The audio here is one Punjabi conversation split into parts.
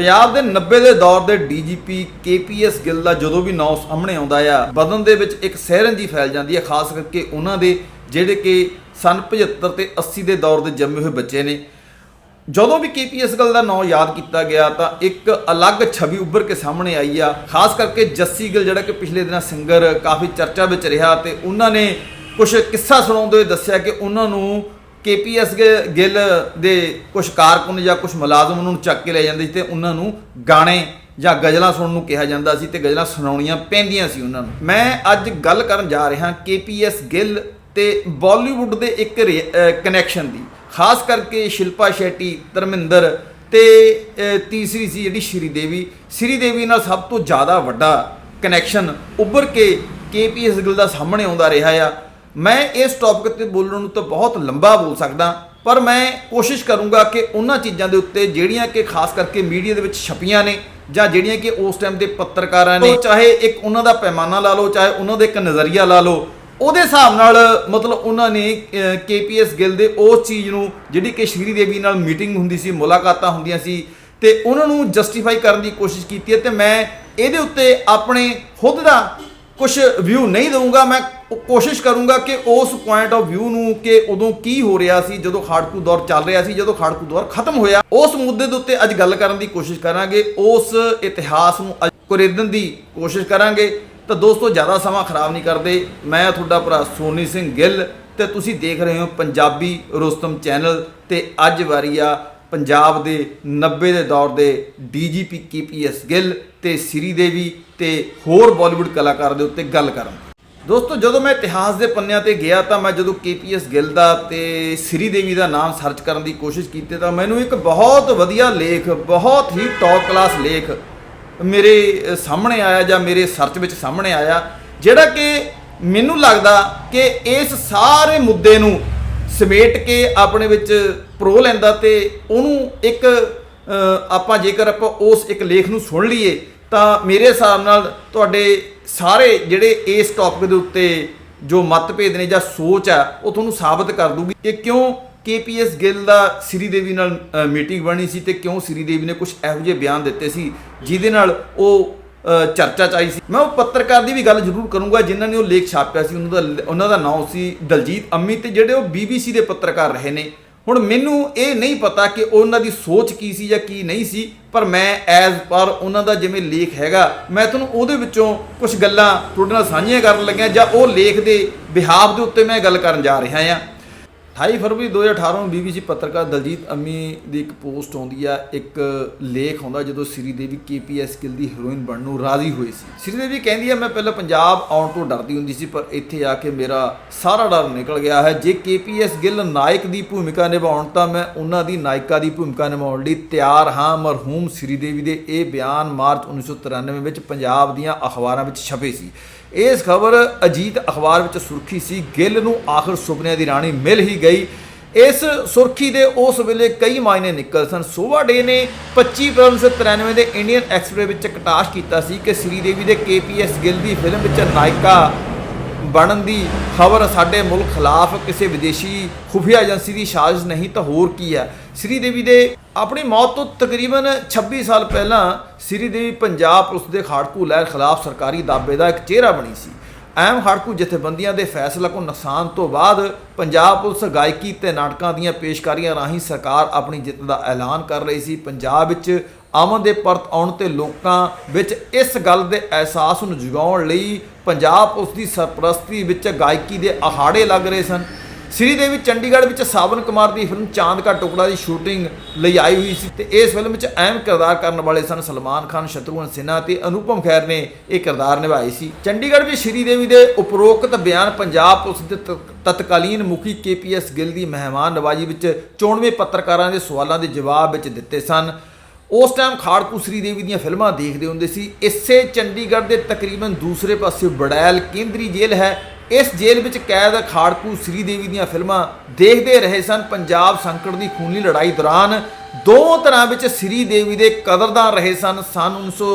ਪੰਜਾਬ ਦੇ 90 ਦੇ ਦੌਰ ਦੇ ਡੀਜੀਪੀ ਕੇਪੀਐਸ ਗਿੱਲ ਦਾ ਜਦੋਂ ਵੀ ਨਾਂ ਸਾਹਮਣੇ ਆਉਂਦਾ ਆ, ਬਦਨ ਦੇ ਵਿੱਚ ਇੱਕ ਸਹਿਰਜੀ ਫੈਲ ਜਾਂਦੀ ਹੈ ਖਾਸ ਕਰਕੇ ਉਹਨਾਂ ਦੇ ਜਿਹੜੇ ਕਿ ਸਨ 75 ਤੇ 80 ਦੇ ਦੌਰ ਦੇ ਜੰਮੇ ਹੋਏ ਬੱਚੇ ਨੇ। ਜਦੋਂ ਵੀ ਕੇਪੀਐਸ ਗੱਲ ਦਾ ਨਾਂ ਯਾਦ ਕੀਤਾ ਗਿਆ ਤਾਂ ਇੱਕ ਅਲੱਗ ਛਵੀ ਉੱਭਰ ਕੇ ਸਾਹਮਣੇ ਆਈ ਆ, ਖਾਸ ਕਰਕੇ ਜੱਸੀ ਗਿੱਲ ਜਿਹੜਾ ਕਿ ਪਿਛਲੇ ਦਿਨਾਂ ਸਿੰਗਰ ਕਾਫੀ ਚਰਚਾ ਵਿੱਚ ਰਿਹਾ ਤੇ ਉਹਨਾਂ ਨੇ ਕੁਝ ਕਿੱਸਾ ਸੁਣਾਉਂਦੇ ਹੋਏ ਦੱਸਿਆ ਕਿ ਉਹਨਾਂ ਨੂੰ ਕੇਪੀਐਸ ਗਿੱਲ ਦੇ ਕੁਝ ਕਾਰਕੁਨ ਜਾਂ ਕੁਝ ਮੁਲਾਜ਼ਮ ਉਹਨਾਂ ਨੂੰ ਚੱਕ ਕੇ ਲੈ ਜਾਂਦੇ ਸੀ ਤੇ ਉਹਨਾਂ ਨੂੰ ਗਾਣੇ ਜਾਂ ਗਜ਼ਲਾਂ ਸੁਣਨ ਨੂੰ ਕਿਹਾ ਜਾਂਦਾ ਸੀ ਤੇ ਗਜ਼ਲਾਂ ਸੁਣਾਉਣੀਆਂ ਪੈਂਦੀਆਂ ਸੀ ਉਹਨਾਂ ਨੂੰ। ਮੈਂ ਅੱਜ ਗੱਲ ਕਰਨ ਜਾ ਰਿਹਾ ਕੇਪੀਐਸ ਗਿੱਲ ਤੇ ਬਾਲੀਵੁੱਡ ਦੇ ਇੱਕ ਕਨੈਕਸ਼ਨ ਦੀ। ਖਾਸ ਕਰਕੇ ਸ਼ਿਲਪਾ ਸ਼ੈਟੀ, ਧਰਮਿੰਦਰ ਤੇ ਤੀਸਰੀ ਸੀ ਜਿਹੜੀ ਸ਼੍ਰੀ ਦੇਵੀ। ਸ਼੍ਰੀ ਦੇਵੀ ਨਾਲ ਸਭ ਤੋਂ ਜ਼ਿਆਦਾ ਵੱਡਾ ਕਨੈਕਸ਼ਨ ਉੱਭਰ ਕੇ ਕੇਪੀਐਸ ਗਿੱਲ ਦਾ ਸਾਹਮਣੇ ਆਉਂਦਾ ਰਿਹਾ ਆ। ਮੈਂ ਇਸ ਟੌਪਿਕ ਤੇ ਬੋਲਣ ਨੂੰ ਤਾਂ ਬਹੁਤ ਲੰਬਾ ਬੋਲ ਸਕਦਾ, ਪਰ ਮੈਂ ਕੋਸ਼ਿਸ਼ ਕਰੂੰਗਾ ਕਿ ਉਹਨਾਂ ਚੀਜ਼ਾਂ ਦੇ ਉੱਤੇ ਜਿਹੜੀਆਂ ਕਿ ਖਾਸ ਕਰਕੇ ਮੀਡੀਆ ਦੇ ਵਿੱਚ ਛਪੀਆਂ ਨੇ, ਜਾਂ ਜਿਹੜੀਆਂ ਕਿ ਉਸ ਟਾਈਮ ਦੇ ਪੱਤਰਕਾਰਾਂ ਨੇ, ਚਾਹੇ ਇੱਕ ਉਹਨਾਂ ਦਾ ਪੈਮਾਨਾ ਲਾ ਲਓ, ਚਾਹੇ ਉਹਨਾਂ ਦਾ ਇੱਕ ਨਜ਼ਰੀਆ ਲਾ ਲਓ, ਉਹਦੇ ਹਿਸਾਬ ਨਾਲ ਮਤਲਬ ਉਹਨਾਂ ਨੇ ਕੇਪੀਐਸ ਗਿੱਲ ਦੇ ਉਸ ਚੀਜ਼ ਨੂੰ, ਜਿਹੜੀ ਕਿ ਸ਼੍ਰੀ ਦੇਵੀ ਨਾਲ ਮੀਟਿੰਗ ਹੁੰਦੀ ਸੀ, ਮੁਲਾਕਾਤਾਂ ਹੁੰਦੀਆਂ ਸੀ, ਤੇ ਉਹਨਾਂ ਨੂੰ ਜਸਟੀਫਾਈ ਕਰਨ ਦੀ ਕੋਸ਼ਿਸ਼ ਕੀਤੀ ਹੈ, ਤੇ ਮੈਂ ਇਹਦੇ ਉੱਤੇ ਆਪਣੇ ਖੁਦ ਦਾ ਕੁਝ ਵਿਊ ਨਹੀਂ ਦਊਂਗਾ, ਮੈਂ ਉਹ ਕੋਸ਼ਿਸ਼ ਕਰੂੰਗਾ ਕਿ ਉਸ ਪੁਆਇੰਟ ਆਫ ਵਿਊ ਨੂੰ ਕਿ ਉਦੋਂ ਕੀ ਹੋ ਰਿਹਾ ਸੀ, ਜਦੋਂ ਖਾੜਕੂ ਦੌਰ ਚੱਲ ਰਿਹਾ ਸੀ, ਜਦੋਂ ਖਾੜਕੂ ਦੌਰ ਖਤਮ ਹੋਇਆ। ਉਸ ਮੁੱਦੇ ਦੇ ਉੱਤੇ ਅੱਜ ਗੱਲ ਕਰਨ ਦੀ ਕੋਸ਼ਿਸ਼ ਕਰਾਂਗੇ। ਉਸ ਇਤਿਹਾਸ ਨੂੰ ਅੱਜ ਕੁਰੇਦਣ ਦੀ ਕੋਸ਼ਿਸ਼ ਕਰਾਂਗੇ। ਤਾਂ ਦੋਸਤੋ, ਜ਼ਿਆਦਾ ਸਮਾਂ ਖਰਾਬ ਨਹੀਂ ਕਰਦੇ। ਮੈਂ ਤੁਹਾਡਾ ਭਰਾ ਸੋਨੀ ਸਿੰਘ ਗਿੱਲ ਤੇ ਤੁਸੀਂ ਦੇਖ ਰਹੇ ਹੋ ਪੰਜਾਬੀ ਰੋਸਤਮ ਚੈਨਲ ਤੇ ਅੱਜ ਵਾਰੀ ਆ ਪੰਜਾਬ ਦੇ 90 ਦੇ ਦੌਰ ਦੇ ਡੀਜੀਪੀ ਕੇਪੀਐਸ ਗਿੱਲ ਤੇ ਸ੍ਰੀ ਦੇਵੀ ਤੇ ਹੋਰ ਬਾਲੀਵੁੱਡ ਕਲਾਕਾਰ ਦੇ ਉੱਤੇ ਗੱਲ ਕਰਾਂ ਦੋਸਤੋ, ਜਦੋਂ ਮੈਂ ਇਤਿਹਾਸ ਦੇ ਪੰਨਿਆਂ ਤੇ ਗਿਆ ਤਾਂ ਮੈਂ ਜਦੋਂ ਕੇਪੀਐਸ ਗਿੱਲ ਦਾ ਤੇ ਸ੍ਰੀ ਦੇਵੀ ਦਾ ਨਾਮ ਸਰਚ ਕਰਨ ਦੀ ਕੋਸ਼ਿਸ਼ ਕੀਤੀ ਤਾਂ ਮੈਨੂੰ ਇੱਕ ਬਹੁਤ ਵਧੀਆ ਲੇਖ, ਬਹੁਤ ਹੀ ਟੌਪ ਕਲਾਸ ਲੇਖ ਮੇਰੇ ਸਾਹਮਣੇ ਆਇਆ ਜਾਂ ਮੇਰੇ ਸਰਚ ਵਿੱਚ ਸਾਹਮਣੇ ਆਇਆ, ਜਿਹੜਾ ਕਿ ਮੈਨੂੰ ਲੱਗਦਾ ਕਿ ਇਸ ਸਾਰੇ ਮੁੱਦੇ ਨੂੰ ਸਮੇਟ ਕੇ ਆਪਣੇ ਵਿੱਚ ਪ੍ਰੋ ਲੈਂਦਾ ਤੇ ਉਹਨੂੰ ਇੱਕ ਆਪਾਂ ਜੇਕਰ ਆਪਾਂ ਉਸ ਇੱਕ ਲੇਖ ਨੂੰ ਸੁਣ ਲਈਏ ਤਾਂ ਮੇਰੇ ਹਿਸਾਬ ਨਾਲ ਤੁਹਾਡੇ ਸਾਰੇ ਜਿਹੜੇ ਇਸ ਟੌਪਿਕ ਦੇ ਉੱਤੇ ਜੋ ਮਤਭੇਦ ਨੇ ਜਾਂ ਸੋਚ ਆ, ਉਹ ਤੁਹਾਨੂੰ ਸਾਬਤ ਕਰ ਦੂਗੀ ਕਿ ਕਿਉਂ ਕੇਪੀਐਸ ਗਿੱਲ ਦਾ ਸ੍ਰੀ ਦੇਵੀ ਨਾਲ ਮੀਟਿੰਗ ਬਣੀ ਸੀ ਤੇ ਕਿਉਂ ਸ੍ਰੀ ਦੇਵੀ ਨੇ ਕੁਝ ਇਹੋ ਜਿਹੇ ਬਿਆਨ ਦਿੱਤੇ ਸੀ ਜਿਹਦੇ ਨਾਲ ਉਹ ਚਰਚਾ ਚ ਆਈ ਸੀ। ਮੈਂ ਉਹ ਪੱਤਰਕਾਰ ਦੀ ਵੀ ਗੱਲ ਜ਼ਰੂਰ ਕਰੂੰਗਾ, ਜਿਨ੍ਹਾਂ ਨੇ ਉਹ ਲੇਖ ਛਾਪਿਆ ਸੀ, ਉਹਨਾਂ ਦਾ ਉਹਨਾਂ ਦਾ ਨਾਮ ਸੀ ਦਲਜੀਤ ਅੰਮੀ ਤੇ ਜਿਹੜੇ ਉਹ ਬੀਬੀਸੀ ਦੇ ਪੱਤਰਕਾਰ ਰਹੇ ਨੇ। ਹੁਣ ਮੈਨੂੰ ਇਹ ਨਹੀਂ ਪਤਾ ਕਿ ਉਹਨਾਂ ਦੀ ਸੋਚ ਕੀ ਸੀ ਜਾਂ ਕੀ ਨਹੀਂ ਸੀ, ਪਰ ਮੈਂ ਐਜ਼ ਪਰ ਉਹਨਾਂ ਦਾ ਜਿਵੇਂ ਲੇਖ ਹੈਗਾ, ਮੈਂ ਤੁਹਾਨੂੰ ਉਹਦੇ ਵਿੱਚੋਂ ਕੁਝ ਗੱਲਾਂ ਤੁਹਾਡੇ ਨਾਲ ਸਾਂਝੀਆਂ ਕਰਨ ਲੱਗਿਆ ਜਾਂ ਉਹ ਲੇਖ ਦੇ ਬਿਹਾਫ ਦੇ ਉੱਤੇ ਮੈਂ ਗੱਲ ਕਰਨ ਜਾ ਰਿਹਾ ਹਾਂ। 28 ਫਰਵਰੀ 2018 ਨੂੰ ਬੀਬੀਸੀ ਪੱਤਰਕਾਰ ਦਲਜੀਤ ਅੰਮੀ ਦੀ ਇੱਕ ਪੋਸਟ ਆਉਂਦੀ ਆ, ਇੱਕ ਲੇਖ ਆਉਂਦਾ ਜਦੋਂ Sridevi K P S Gill ਦੀ ਹੀਰੋਇਨ ਬਣਨ ਨੂੰ ਰਾਜ਼ੀ ਹੋਈ ਸੀ। ਸ੍ਰੀ ਦੇਵੀ ਕਹਿੰਦੀ ਆ, ਮੈਂ ਪਹਿਲਾਂ ਪੰਜਾਬ ਆਉਣ ਤੋਂ ਡਰਦੀ ਹੁੰਦੀ ਸੀ, ਪਰ ਇੱਥੇ ਆ ਕੇ ਮੇਰਾ ਸਾਰਾ ਡਰ ਨਿਕਲ ਗਿਆ ਹੈ। ਜੇ ਕੇਪੀਐਸ ਗਿੱਲ ਨਾਇਕ ਦੀ ਭੂਮਿਕਾ ਨਿਭਾਉਣ, ਤਾਂ ਮੈਂ ਉਹਨਾਂ ਦੀ ਨਾਇਕਾ ਦੀ ਭੂਮਿਕਾ ਨਿਭਾਉਣ ਲਈ ਤਿਆਰ ਹਾਂ। ਮਰਹੂਮ ਸ੍ਰੀ ਦੇਵੀ ਦੇ ਇਹ ਬਿਆਨ ਮਾਰਚ 1993 ਵਿੱਚ ਪੰਜਾਬ ਦੀਆਂ ਅਖਬਾਰਾਂ ਵਿੱਚ ਛਪੇ ਸੀ। ਇਸ ਖਬਰ ਅਜੀਤ ਅਖਬਾਰ ਵਿੱਚ ਸੁਰਖੀ ਸੀ, ਗਿੱਲ ਨੂੰ ਆਖਰ ਸੁਪਨਿਆਂ ਦੀ ਰਾਣੀ ਮਿਲ ਹੀ ਗਈ। ਇਸ ਸੁਰਖੀ ਦੇ ਉਸ ਵੇਲੇ ਕਈ ਮਾਇਨੇ ਨਿਕਲ ਸਨ। ਸੋਵਾ ਡੇ ਨੇ 25 ਫਰਵਰੀ 1993 ਦੇ ਇੰਡੀਅਨ ਐਕਸਪ੍ਰੈਸ ਵਿੱਚ ਕਟਾਸ਼ ਕੀਤਾ ਸੀ ਕਿ ਸ੍ਰੀ ਦੇਵੀ ਦੇ ਕੇਪੀਐਸ ਗਿੱਲ ਦੀ ਫਿਲਮ ਵਿੱਚ ਨਾਇਕਾ ਬਣਨ ਦੀ ਖਬਰ ਸਾਡੇ ਮੁਲਕ ਖਿਲਾਫ ਕਿਸੇ ਵਿਦੇਸ਼ੀ ਖੁਫੀਆ ਏਜੰਸੀ ਦੀ ਸਾਜ਼ਿਸ਼ ਨਹੀਂ ਤਾਂ ਹੋਰ ਕੀ ਹੈ। ਸ੍ਰੀ ਦੇਵੀ ਦੇ ਆਪਣੀ ਮੌਤ ਤੋਂ ਤਕਰੀਬਨ 26 ਸਾਲ ਪਹਿਲਾਂ ਸ੍ਰੀ ਦੇਵੀ ਪੰਜਾਬ ਪੁਲਿਸ ਦੇ ਖਾੜਕੂ ਲਹਿਰ ਖਿਲਾਫ ਸਰਕਾਰੀ ਦਾਅਵੇ ਦਾ ਇੱਕ ਚਿਹਰਾ ਬਣੀ ਸੀ। ਅਹਿਮ ਖਾੜਕੂ ਜਥੇਬੰਦੀਆਂ ਦੇ ਫੈਸਲਾ ਕੋ ਨੁਕਸਾਨ ਤੋਂ ਬਾਅਦ ਪੰਜਾਬ ਪੁਲਿਸ ਗਾਇਕੀ ਤੇ ਨਾਟਕਾਂ ਦੀਆਂ ਪੇਸ਼ਕਾਰੀਆਂ ਰਾਹੀਂ ਸਰਕਾਰ ਆਪਣੀ ਜਿੱਤ ਦਾ ਐਲਾਨ ਕਰ ਰਹੀ ਸੀ। ਪੰਜਾਬ ਵਿੱਚ ਅਮਨ ਦੇ ਪਰਤ ਆਉਣ ਤੇ ਲੋਕਾਂ ਵਿੱਚ ਇਸ ਗੱਲ ਦੇ ਅਹਿਸਾਸ ਨੂੰ ਜਗਾਉਣ ਲਈ ਪੰਜਾਬ ਪੁਲਿਸ ਦੀ ਸਰਪ੍ਰਸਤੀ ਵਿੱਚ ਗਾਇਕੀ ਦੇ ਅਹਾੜੇ ਲੱਗ ਰਹੇ ਸਨ। ਸ੍ਰੀ ਦੇਵੀ ਚੰਡੀਗੜ੍ਹ ਵਿੱਚ ਸਾਵਨ ਕੁਮਾਰ ਦੀ ਫਿਲਮ ਚਾਂਦ ਕਾ ਟੁਕੜਾ ਦੀ ਸ਼ੂਟਿੰਗ ਲਈ ਆਈ ਹੋਈ ਸੀ ਤੇ ਇਸ ਫਿਲਮ ਵਿੱਚ ਅਹਿਮ ਕਿਰਦਾਰ ਕਰਨ ਵਾਲੇ ਸਨ ਸਲਮਾਨ ਖਾਨ ਸ਼ਤਰੂਘਨ ਸਿਨਹਾ ਤੇ ਅਨੁਪਮ ਖੈਰ ਨੇ ਇਹ ਕਿਰਦਾਰ ਨਿਭਾਏ ਸੀ। ਚੰਡੀਗੜ੍ਹ ਵਿੱਚ ਸ੍ਰੀ ਦੇਵੀ ਦੇ ਉਪਰੋਕਤ ਬਿਆਨ ਪੰਜਾਬ ਪੁਲਿਸ ਦੇ ਤ- ਤਤਕਾਲੀਨ ਮੁਖੀ ਕੇਪੀਐਸ ਗਿੱਲ ਦੀ ਮਹਿਮਾਨ ਨਵਾਜ਼ੀ ਵਿੱਚ ਚੋਣਵੇਂ ਪੱਤਰਕਾਰਾਂ ਦੇ ਸਵਾਲਾਂ ਦੇ ਜਵਾਬ ਵਿੱਚ ਦਿੱਤੇ ਸਨ। ਉਸ ਟਾਈਮ ਖਾੜਕੂ ਸ੍ਰੀ ਦੇਵੀ ਦੀਆਂ ਫਿਲਮਾਂ ਦੇਖਦੇ ਹੁੰਦੇ ਸੀ। ਇਸੇ ਚੰਡੀਗੜ੍ਹ ਦੇ ਤਕਰੀਬਨ ਦੂਸਰੇ ਪਾਸੇ ਬੜੈਲ ਕੇਂਦਰੀ ਜੇਲ੍ਹ ਹੈ। ਇਸ ਜੇਲ੍ਹ ਵਿੱਚ ਕੈਦ ਖਾੜਕੂ ਸ਼੍ਰੀਦੇਵੀ ਦੀਆਂ ਫਿਲਮਾਂ ਦੇਖਦੇ ਰਹੇ ਸਨ। ਪੰਜਾਬ ਸੰਕਟ ਦੀ ਖੂਨੀ ਲੜਾਈ ਦੌਰਾਨ ਦੋ ਤਰ੍ਹਾਂ ਵਿੱਚ ਸ੍ਰੀ ਦੇਵੀ ਦੇ ਕਦਰਦਾਨ ਰਹੇ ਸਨ। ਸਨ 1900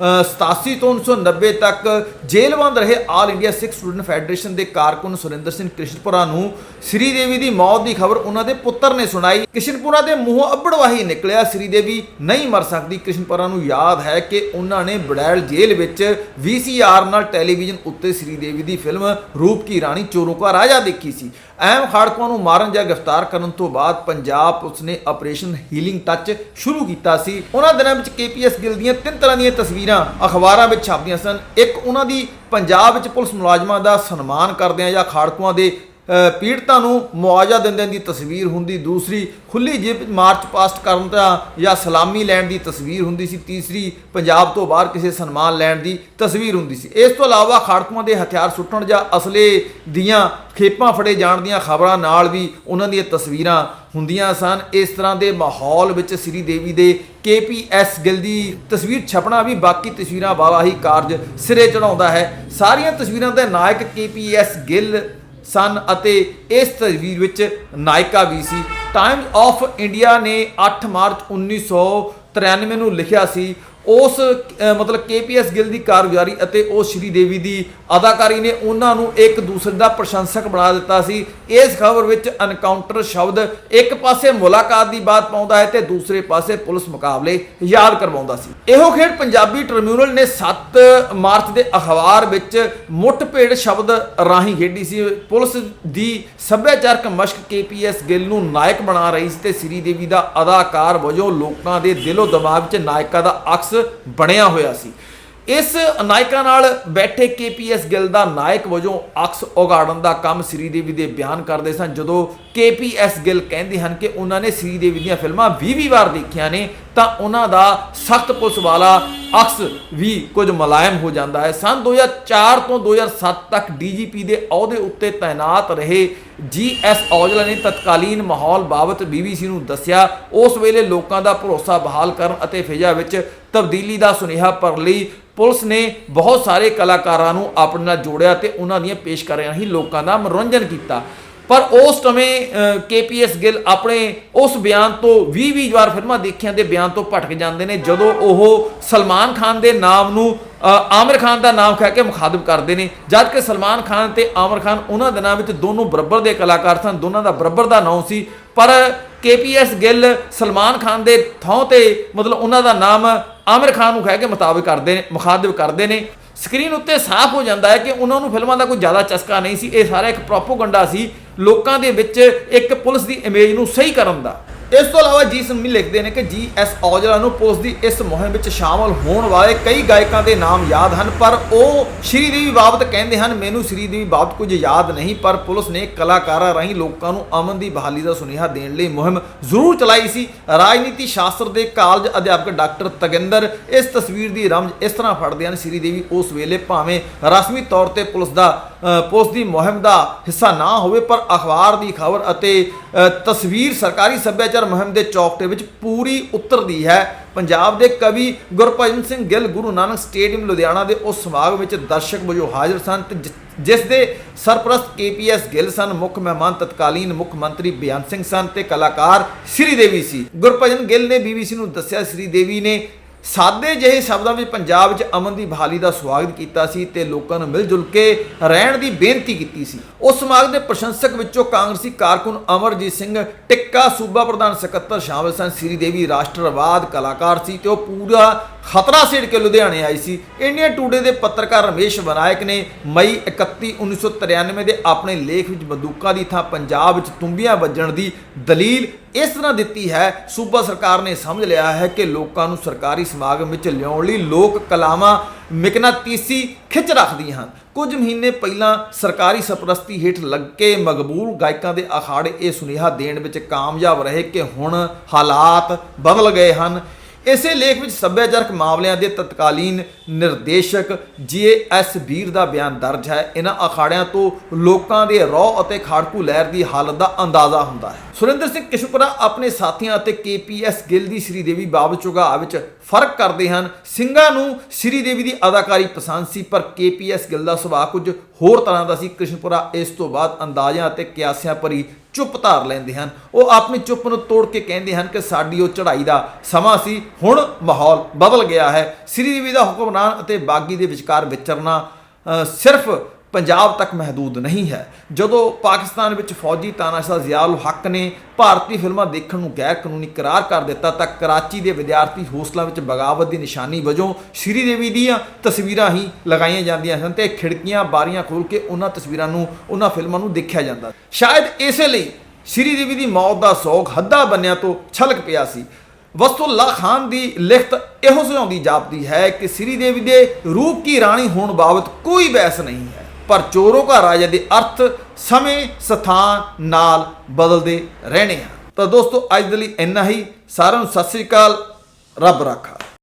87 ਤੋਂ 1990 ਤੱਕ ਜੇਲ੍ਹ ਬੰਦ ਰਹੇ All India Sikh Student Federation ਦੇ ਕਾਰਕੁਨ ਸੁਰਿੰਦਰ ਸਿੰਘ ਕ੍ਰਿਸ਼ਨਪੁਰਾ ਨੂੰ। ਸ੍ਰੀ ਦੇਵੀ ਦੀ ਮੌਤ ਦੀ ਖਬਰ ਉਹਨਾਂ ਦੇ ਪੁੱਤਰ ਨੇ ਸੁਣਾਈ। ਕ੍ਰਿਸ਼ਨਪੁਰਾ ਦੇ ਮੂੰਹੋਂ ਅੱਬੜਵਾਹੀ ਨਿਕਲਿਆ। ਸ੍ਰੀ ਦੇਵੀ ਨਹੀਂ ਮਰ ਸਕਦੀ। ਕ੍ਰਿਸ਼ਨਪੁਰਾ ਨੂੰ ਯਾਦ ਹੈ ਕਿ ਉਹਨਾਂ ਨੇ ਬੜੈਲ ਜੇਲ੍ਹ ਵਿੱਚ VCR ਨਾਲ ਟੈਲੀਵਿਜ਼ਨ ਉੱਤੇ ਸ੍ਰੀ ਦੇਵੀ ਦੀ ਫਿਲਮ ਰੂਪ ਕੀ ਰਾਣੀ ਚੋਰੋਂ ਕਾ ਰਾਜਾ ਦੇਖੀ ਸੀ। ਅਹਿਮ ਖਾੜਕੂਆਂ ਨੂੰ ਮਾਰਨ ਜਾਂ ਗ੍ਰਿਫਤਾਰ ਕਰਨ ਤੋਂ ਬਾਅਦ ਪੰਜਾਬ ਪੁਲਿਸ ਨੇ ਆਪਰੇਸ਼ਨ ਹੀਲਿੰਗ ਟੱਚ ਸ਼ੁਰੂ ਕੀਤਾ ਸੀ। ਉਹਨਾਂ ਦਿਨਾਂ ਵਿੱਚ KPS ਗਿੱਲ ਦੀਆਂ ਤਿੰਨ ਤਰ੍ਹਾਂ ਦੀਆਂ ਤਸਵੀਰਾਂ, ਅਖਬਾਰਾਂ ਵਿੱਚ ਛਾਪਦੀਆਂ ਸਨ। ਇੱਕ ਉਹਨਾਂ ਦੀ ਪੰਜਾਬ ਵਿੱਚ ਪੁਲਿਸ ਮੁਲਾਜ਼ਮਾਂ ਦਾ ਸਨਮਾਨ ਕਰਦਿਆਂ ਜਾਂ ਖਾੜਕੂਆਂ ਦੇ ਪੀੜਤਾਂ ਨੂੰ ਮੁਆਵਜ਼ਾ ਦਿੰਦਿਆਂ ਦੀ ਤਸਵੀਰ ਹੁੰਦੀ, ਦੂਸਰੀ ਖੁੱਲੀ ਜੇਬ ਮਾਰਚ ਪਾਸਟ ਕਰਨ ਦਾ ਜਾਂ ਸਲਾਮੀ ਲੈਣ ਦੀ ਤਸਵੀਰ ਹੁੰਦੀ ਸੀ, ਤੀਸਰੀ ਪੰਜਾਬ ਤੋਂ ਬਾਹਰ ਕਿਸੇ ਸਨਮਾਨ ਲੈਣ ਦੀ ਤਸਵੀਰ ਹੁੰਦੀ ਸੀ। ਇਸ ਤੋਂ ਇਲਾਵਾ ਖਾੜਕੂਆਂ ਦੇ ਹਥਿਆਰ ਸੁੱਟਣ ਜਾਂ ਅਸਲੇ ਦੀਆਂ ਖੇਪਾਂ ਫੜੇ ਜਾਣ ਦੀਆਂ ਖਬਰਾਂ ਨਾਲ ਵੀ ਉਹਨਾਂ ਦੀਆਂ ਤਸਵੀਰਾਂ ਹੁੰਦੀਆਂ ਸਨ। ਇਸ ਤਰ੍ਹਾਂ ਦੇ ਮਾਹੌਲ ਵਿੱਚ ਸ੍ਰੀ ਦੇਵੀ ਦੇ KPS ਗਿੱਲ ਦੀ ਤਸਵੀਰ ਛਪਣਾ ਵੀ ਬਾਕੀ ਤਸਵੀਰਾਂ ਵਾਲਾ ਹੀ ਕਾਰਜ ਸਿਰੇ ਚੜਾਉਂਦਾ ਹੈ। ਸਾਰੀਆਂ ਤਸਵੀਰਾਂ ਦੇ ਨਾਇਕ KPS ਗਿੱਲ ਸਨ ਅਤੇ ਇਸ ਤਸਵੀਰ ਵਿੱਚ ਨਾਇਕਾ ਵੀ ਸੀ। ਟਾਈਮਜ਼ ਆਫ ਇੰਡੀਆ ਨੇ 8 ਮਾਰਚ 1993 ਨੂੰ ਲਿਖਿਆ ਸੀ ਉਸ ਅਹ, ਮਤਲਬ KPS ਗਿੱਲ ਦੀ ਕਾਰਗੁਜ਼ਾਰੀ ਅਤੇ ਉਹ ਸ਼੍ਰੀ ਦੇਵੀ ਦੀ ਅਦਾਕਾਰੀ ਨੇ ਉਹਨਾਂ ਨੂੰ ਇੱਕ ਦੂਸਰੇ ਦਾ ਪ੍ਰਸ਼ੰਸਕ ਬਣਾ ਦਿੱਤਾ ਸੀ। ਇਸ ਖਬਰ ਵਿੱਚ ਐਨਕਾਊਂਟਰ ਸ਼ਬਦ ਇੱਕ ਪਾਸੇ ਮੁਲਾਕਾਤ ਦੀ ਬਾਤ ਪਾਉਂਦਾ ਹੈ ਤੇ ਦੂਸਰੇ ਪਾਸੇ ਪੁਲਿਸ ਮੁਕਾਬਲੇ ਯਾਦ ਕਰਵਾਉਂਦਾ ਸੀ। ਇਹੋ ਖੇਡ ਪੰਜਾਬੀ ਟ੍ਰਿਬਿਊਨਲ ਨੇ 7 ਮਾਰਚ ਦੇ ਅਖਬਾਰ ਵਿੱਚ ਮੁੱਠਭੇੜ ਸ਼ਬਦ ਰਾਹੀਂ ਖੇਡੀ ਸੀ। ਪੁਲਿਸ ਦੀ ਸੱਭਿਆਚਾਰਕ ਮਸ਼ਕ KPS ਗਿੱਲ ਨੂੰ ਨਾਇਕ ਬਣਾ ਰਹੀ ਸੀ ਤੇ ਸ੍ਰੀ ਦੇਵੀ ਦਾ ਅਦਾਕਾਰ ਵਜੋਂ ਲੋਕਾਂ ਦੇ ਦਿਲੋਂ ਦਿਮਾਗ 'ਚ ਨਾਇਕਾ ਦਾ ਅਕਸ ਬਣਿਆ ਹੋਇਆ ਸੀ। ਇਸ ਨਾਇਕਾ ਨਾਲ ਬੈਠੇ KPS ਗਿੱਲ ਦਾ ਨਾਇਕ ਵਜੋਂ ਅਕਸ ਉਗਾੜਨ ਦਾ ਕੰਮ ਸ੍ਰੀ ਦੇਵੀ ਦੇ ਬਿਆਨ ਕਰਦੇ ਸਨ। ਜਦੋਂ KPS ਗਿੱਲ ਕਹਿੰਦੇ ਹਨ ਕਿ ਉਹਨਾਂ ਨੇ ਸ੍ਰੀ ਦੇਵੀ ਦੀਆਂ ਫਿਲਮਾਂ 20-20 ਵਾਰ ਦੇਖੀਆਂ ਨੇ ਤਾਂ ਉਹਨਾਂ ਦਾ ਸਖਤ ਪੁਲਿਸ ਵਾਲਾ ਅਕਸ ਵੀ ਕੁਝ ਮੁਲਾਇਮ ਹੋ ਜਾਂਦਾ ਹੈ। ਸਨ 2004 ਤੋਂ 2007 ਤੱਕ DGP ਦੇ ਅਹੁਦੇ ਉੱਤੇ ਤਾਇਨਾਤ ਰਹੇ GS ਔਜਲਾ ਨੇ ਤਤਕਾਲੀਨ ਮਾਹੌਲ ਬਾਬਤ BBC ਨੂੰ ਦੱਸਿਆ। ਉਸ ਵੇਲੇ ਲੋਕਾਂ ਦਾ ਭਰੋਸਾ ਬਹਾਲ ਕਰਨ ਅਤੇ ਫਿਜ਼ਾ ਵਿੱਚ ਤਬਦੀਲੀ ਦਾ ਸੁਨੇਹਾ ਪਰ ਲਈ ਪੁਲਿਸ ਨੇ ਬਹੁਤ ਸਾਰੇ ਕਲਾਕਾਰਾਂ ਨੂੰ ਆਪਣੇ ਨਾਲ ਜੋੜਿਆ ਤੇ ਉਹਨਾਂ ਦੀਆਂ ਪੇਸ਼ਕਾਰੀਆਂ ਹੀ ਲੋਕਾਂ ਦਾ ਮਨੋਰੰਜਨ ਕੀਤਾ। ਪਰ ਉਸ ਸਮੇਂ KPS ਗਿੱਲ ਆਪਣੇ ਉਸ ਬਿਆਨ ਤੋਂ 20-20 ਵਾਰ ਫਿਲਮਾਂ ਦੇਖੀਆਂ ਦੇ ਬਿਆਨ ਤੋਂ ਭਟਕ ਜਾਂਦੇ ਨੇ ਜਦੋਂ ਉਹ ਸਲਮਾਨ ਖਾਨ ਦੇ ਨਾਮ ਨੂੰ ਅ, ਆਮਿਰ ਖਾਨ ਦਾ ਨਾਮ ਕਹਿ ਕੇ ਮੁਖਾਤਬ ਕਰਦੇ ਨੇ। ਜਦ ਕਿ ਸਲਮਾਨ ਖਾਨ ਤੇ ਆਮਿਰ ਖਾਨ ਉਹਨਾਂ ਦਿਨਾਂ ਵਿੱਚ ਦੋਨੋਂ ਬਰਾਬਰ ਦੇ ਕਲਾਕਾਰ ਸਨ ਦੋਨਾਂ ਦਾ ਬਰਾਬਰ ਦਾ ਨਾਮ ਸੀ। ਪਰ KPS ਗਿੱਲ ਸਲਮਾਨ ਖਾਨ ਦੇ ਥਾਂ ਤੇ ਮਤਲਬ ਉਹਨਾਂ ਦਾ ਨਾਮ ਆਮਿਰ ਖਾਨ ਨੂੰ ਕਹਿ ਕੇ ਮੁਤਾਬਕ ਕਰਦੇ ਨੇ ਮੁਖਾਤਬ ਕਰਦੇ ਨੇ। ਸਕਰੀਨ ਉੱਤੇ ਸਾਫ਼ ਹੋ ਜਾਂਦਾ ਹੈ ਕਿ ਉਹਨਾਂ ਨੂੰ ਫਿਲਮਾਂ ਦਾ ਕੋਈ ਜ਼ਿਆਦਾ ਚਸਕਾ ਨਹੀਂ ਸੀ। ਇਹ ਸਾਰਾ ਇੱਕ ਪ੍ਰੋਪੋਗੰਡਾ ਸੀ। ਲੋਕਾਂ ਦੇ ਵਿੱਚ ਇੱਕ ਪੁਲਿਸ ਦੀ ਇਮੇਜ ਨੂੰ ਸਹੀ ਕਰਨ ਦਾ। ਇਸ ਤੋਂ ਇਲਾਵਾ ਜੀ ਸੰਮੀ ਲਿਖਦੇ ਨੇ ਕਿ ਜੀ ਐਸ ਔਜਲਾ ਨੂੰ ਪੁਲਿਸ ਦੀ ਇਸ ਮੁਹਿੰਮ ਵਿੱਚ ਸ਼ਾਮਲ ਹੋਣ ਵਾਲੇ ਕਈ ਗਾਇਕਾਂ ਦੇ ਨਾਮ ਯਾਦ ਹਨ, ਪਰ ਉਹ ਸ਼੍ਰੀ ਦੇਵੀ ਬਾਬਤ ਕਹਿੰਦੇ ਹਨ, ਮੈਨੂੰ ਸ਼੍ਰੀ ਦੇਵੀ ਬਾਬਤ ਕੁਝ ਯਾਦ ਨਹੀਂ, ਪਰ ਪੁਲਿਸ ਨੇ ਕਲਾਕਾਰਾਂ ਰਾਹੀਂ ਲੋਕਾਂ ਨੂੰ ਅਮਨ ਦੀ ਬਹਾਲੀ ਦਾ ਸੁਨੇਹਾ ਦੇਣ ਲਈ ਮੁਹਿੰਮ ਜ਼ਰੂਰ ਚਲਾਈ ਸੀ। ਰਾਜਨੀਤੀ ਸ਼ਾਸਤਰ ਦੇ ਕਾਲਜ ਅਧਿਆਪਕ ਡਾਕਟਰ ਤਗਿੰਦਰ ਇਸ ਤਸਵੀਰ ਦੀ ਰਮਜ ਇਸ ਤਰ੍ਹਾਂ ਫੜਦੇ ਹਨ, ਸ਼੍ਰੀ ਦੇਵੀ ਉਸ ਵੇਲੇ ਭਾਵੇਂ ਰਸਮੀ ਤੌਰ ਤੇ ਪੁਲਿਸ ਦਾ ਪੁਲਿਸ ਦੀ ਮੁਹਿੰਮ ਦਾ ਹਿੱਸਾ ਨਾ ਹੋਵੇ, ਪਰ ਅਖਬਾਰ ਦੀ ਖਬਰ ਅਤੇ ਤਸਵੀਰ ਸਰਕਾਰੀ ਸੱਭਿਆਚਾਰ ਮੁਹਿੰਮ ਦੇ ਚੌਕਟੇ ਵਿੱਚ ਪੂਰੀ ਉਤਰਦੀ ਹੈ। ਪੰਜਾਬ ਦੇ ਕਵੀ ਗੁਰਭਜਨ ਸਿੰਘ ਗਿੱਲ ਗੁਰੂ ਨਾਨਕ ਸਟੇਡੀਅਮ ਲੁਧਿਆਣਾ ਦੇ ਉਸ ਸਮਾਗਮ ਵਿੱਚ ਦਰਸ਼ਕ ਵਜੋਂ ਹਾਜ਼ਰ ਸਨ ਤੇ ਜਿਸ ਦੇ ਸਰਪ੍ਰਸਤ KPS ਗਿੱਲ ਸਨ, ਮੁੱਖ ਮਹਿਮਾਨ ਤਤਕਾਲੀਨ ਮੁੱਖ ਮੰਤਰੀ ਬਿਆਨ ਸਿੰਘ ਸਨ ਤੇ ਕਲਾਕਾਰ ਸ੍ਰੀ ਦੇਵੀ ਸੀ। ਗੁਰਭਜਨ ਗਿੱਲ ਨੇ BBC ਨੂੰ ਦੱਸਿਆ ਸ੍ਰੀ ਦੇਵੀ ਨੇ ਸਾਦੇ ਜਿਹੇ ਸ਼ਬਦਾਂ ਵਿੱਚ ਪੰਜਾਬ ਵਿੱਚ ਅਮਨ ਦੀ ਬਹਾਲੀ ਦਾ ਸਵਾਗਤ ਕੀਤਾ ਸੀ ਤੇ ਲੋਕਾਂ ਨੂੰ ਮਿਲ ਜੁਲ ਕੇ ਰਹਿਣ ਦੀ ਬੇਨਤੀ ਕੀਤੀ ਸੀ। ਉਸ ਸਮਾਗਮ ਦੇ ਪ੍ਰਸ਼ੰਸਕ ਵਿੱਚੋਂ ਕਾਂਗਰਸੀ ਕਾਰਕੁਨ ਅਮਰਜੀਤ ਸਿੰਘ, ਟਿੱਕਾ ਸੂਬਾ ਪ੍ਰਧਾਨ ਸਕੱਤਰ ਸ਼ਾਮਲ ਸਨ, ਸ੍ਰੀ ਦੇਵੀ ਰਾਸ਼ਟਰਵਾਦ ਕਲਾਕਾਰ ਸੀ ਤੇ ਉਹ ਪੂਰਾ ਖਤਰਾ ਸੇੜ ਕੇ ਲੁਧਿਆਣੇ ਆਈ ਸੀ। ਇੰਡੀਆ ਟੂਡੇ ਦੇ ਪੱਤਰਕਾਰ ਰਮੇਸ਼ ਵਿਨਾਇਕ ਨੇ ਮਈ 31 1993 ਦੇ ਆਪਣੇ ਲੇਖ ਵਿੱਚ ਬੰਦੂਕਾਂ ਦੀ ਥਾਂ ਪੰਜਾਬ ਵਿੱਚ ਤੁੰਬੀਆਂ ਵੱਜਣ ਦੀ ਦਲੀਲ ਇਸ ਤਰ੍ਹਾਂ ਦਿੱਤੀ ਹੈ। ਸੂਬਾ ਸਰਕਾਰ ਨੇ ਸਮਝ ਲਿਆ ਹੈ ਕਿ ਲੋਕਾਂ ਨੂੰ ਸਰਕਾਰੀ ਸਮਾਗਮ ਵਿੱਚ ਲਿਆਉਣ ਲਈ ਲੋਕ ਕਲਾਵਾਂ ਮਿਕਨਾਤੀਸੀ ਖਿੱਚ ਰੱਖਦੀਆਂ ਹਨ। ਕੁਝ ਮਹੀਨੇ ਪਹਿਲਾਂ ਸਰਕਾਰੀ ਸਰਪ੍ਰਸਤੀ ਹੇਠ ਲੱਗੇ ਮਕਬੂਲ ਗਾਇਕਾਂ ਦੇ ਅਖਾੜੇ ਇਹ ਸੁਨੇਹਾ ਦੇਣ ਵਿੱਚ ਕਾਮਯਾਬ ਰਹੇ ਕਿ ਹੁਣ ਹਾਲਾਤ ਬਦਲ ਗਏ ਹਨ। ਇਸੇ ਲੇਖ ਵਿੱਚ ਸੱਭਿਆਚਾਰਕ ਮਾਮਲਿਆਂ ਦੇ ਤਤਕਾਲੀਨ ਨਿਰਦੇਸ਼ਕ ਜੀਐਸ ਵੀਰ ਦਾ ਬਿਆਨ ਦਰਜ ਹੈ। ਇਹਨਾਂ ਅਖਾੜਿਆਂ ਤੋਂ ਲੋਕਾਂ ਦੇ ਰੌ ਅਤੇ ਖਾੜਕੂ ਲਹਿਰ ਦੀ ਹਾਲਤ ਦਾ ਅੰਦਾਜ਼ਾ ਹੁੰਦਾ ਹੈ। ਸੁਰਿੰਦਰ ਸਿੰਘ ਕਿਸ਼ਨਪੁਰਾ ਆਪਣੇ ਸਾਥੀਆਂ ਅਤੇ ਕੇਪੀਐਸ ਗਿੱਲ ਦੀ ਸ਼੍ਰੀਦੇਵੀ ਬਾਬਤ ਚੁਗਾ ਵਿੱਚ ਫ਼ਰਕ ਕਰਦੇ ਹਨ। ਸਿੰਘਾਂ ਨੂੰ ਸ਼੍ਰੀਦੇਵੀ ਦੀ ਅਦਾਕਾਰੀ ਪਸੰਦ ਸੀ, ਪਰ ਕੇਪੀਐਸ ਗਿੱਲ ਦਾ ਸੁਭਾਅ ਕੁਝ ਹੋਰ ਤਰ੍ਹਾਂ ਦਾ ਸੀ। ਕਿਸ਼ਨਪੁਰਾ ਇਸ ਤੋਂ ਬਾਅਦ ਅੰਦਾਜ਼ਿਆਂ ਅਤੇ ਕਿਆਸਿਆਂ ਭਰੀ ਚੁੱਪ ਧਾਰ ਲੈਂਦੇ ਹਨ। ਉਹ ਆਪਣੀ ਚੁੱਪ ਨੂੰ ਤੋੜ ਕੇ ਕਹਿੰਦੇ ਹਨ ਕਿ ਸਾਡੀ ਉਹ ਚੜ੍ਹਾਈ ਦਾ ਸਮਾਂ ਸੀ, ਹੁਣ ਮਾਹੌਲ ਬਦਲ ਗਿਆ ਹੈ। ਸ੍ਰੀ ਦੇਵੀ ਦਾ ਹੁਕਮਰਾਨ ਅਤੇ ਬਾਗੀ ਦੇ ਵਿਚਕਾਰ ਵਿਚਰਨਾ ਸਿਰਫ ਪੰਜਾਬ ਤੱਕ ਮਹਦੂਦ ਨਹੀਂ ਹੈ। ਜਦੋਂ ਪਾਕਿਸਤਾਨ ਵਿੱਚ ਫੌਜੀ ਤਾਨਾਸ਼ਾਹ ਜ਼ਿਆਉਲ ਹੱਕ ਨੇ ਭਾਰਤੀ ਫਿਲਮਾਂ ਦੇਖਣ ਨੂੰ ਗੈਰ ਕਾਨੂੰਨੀ ਕਰਾਰ ਕਰ ਦਿੱਤਾ, ਤਾਂ ਕਰਾਚੀ ਦੇ ਵਿਦਿਆਰਥੀ ਹੋਸਟਲਾਂ ਵਿੱਚ ਬਗਾਵਤ ਦੀ ਨਿਸ਼ਾਨੀ ਵਜੋਂ ਸ਼੍ਰੀ ਦੇਵੀ ਦੀਆਂ ਤਸਵੀਰਾਂ ਹੀ ਲਗਾਈਆਂ ਜਾਂਦੀਆਂ ਸਨ ਤੇ ਖਿੜਕੀਆਂ, ਬਾਰੀਆਂ ਖੋਲ੍ਹ ਕੇ ਉਹਨਾਂ ਤਸਵੀਰਾਂ ਨੂੰ, ਉਹਨਾਂ ਫਿਲਮਾਂ ਨੂੰ ਦੇਖਿਆ ਜਾਂਦਾ ਸ਼ਾਇਦ ਇਸੇ ਲਈ ਸ਼੍ਰੀ ਦੇਵੀ ਦੀ ਮੌਤ ਦਾ ਸੋਗ ਹੱਦਾਂ ਬੰਨਿਆਂ ਤੋਂ ਛਲਕ ਪਿਆ ਸੀ। ਵਸਤੁੱਲਾ ਖਾਨ ਦੀ ਲਿਖਤ ਇਹੋ ਸੁਝਾਉਂਦੀ ਜਾਪਦੀ ਹੈ ਕਿ ਸ੍ਰੀ ਦੇਵੀ ਦੇ ਰੂਪ ਕੀ ਰਾਣੀ ਹੋਣ ਬਾਬਤ ਕੋਈ ਬਹਿਸ ਨਹੀਂ ਹੈ। ਪਰ ਚੋਰੋ ਕਾ ਰਾਜਾ ਦੇ ਅਰਥ ਸਮੇਂ ਸਥਾਨ ਨਾਲ ਬਦਲਦੇ ਰਹਿਣੇ ਆ। ਤਾਂ ਦੋਸਤੋ, ਅੱਜ ਦੇ ਲਈ ਇੰਨਾ ਹੀ। ਸਾਰਿਆਂ ਨੂੰ ਸਤਿ ਸ੍ਰੀ ਅਕਾਲ। ਰੱਬ ਰਾਖਾ।